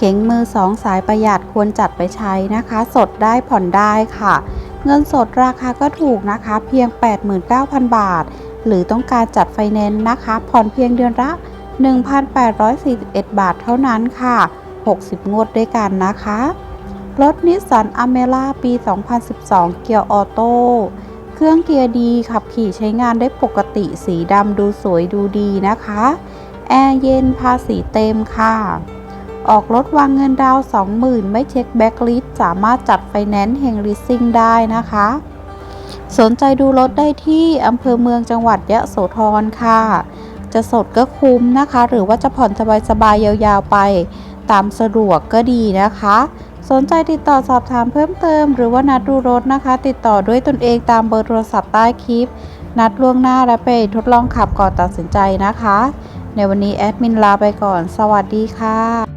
เข็งมือสองสายประหยัดควรจัดไปใช้นะคะ สดได้ผ่อนได้ค่ะ เงินสดราคาก็ถูกนะคะ เพียง 89,000 บาท หรือต้องการจัดไฟแนนซ์นะคะ ผ่อนเพียงเดือนละ 1,841 บาทเท่านั้นค่ะ 60 งวดด้วยกันนะคะ รถนิสสันอเมร่าปี 2012 เกียร์ออโต้เครื่องเกียร์ดีขับขี่ใช้งานได้ปกติสีดำดูสวยดูดีนะคะ แอร์เย็นภาษีเต็มค่ะ ออกรถวางเงินดาว 20,000 ไม่เช็คแบ็กลิสสามารถจัดไฟแนนซ์เฮงลิสซิ่งได้นะคะ สนใจดูรถได้ที่อำเภอเมืองจังหวัดยะโสธรค่ะ จะสดก็คุ้มนะคะ หรือว่าจะผ่อนสบายๆยาวๆไป ตามสะดวกก็ดีนะคะ สนใจติดต่อสอบถามเพิ่มเติม หรือว่านัดดูรถนะคะ ติดต่อด้วยตนเองตามเบอร์โทรศัพท์ใต้คลิป นัดล่วงหน้าและไปทดลองขับก่อนตัดสินใจนะคะ ในวันนี้แอดมินลาไปก่อน สวัสดีค่ะ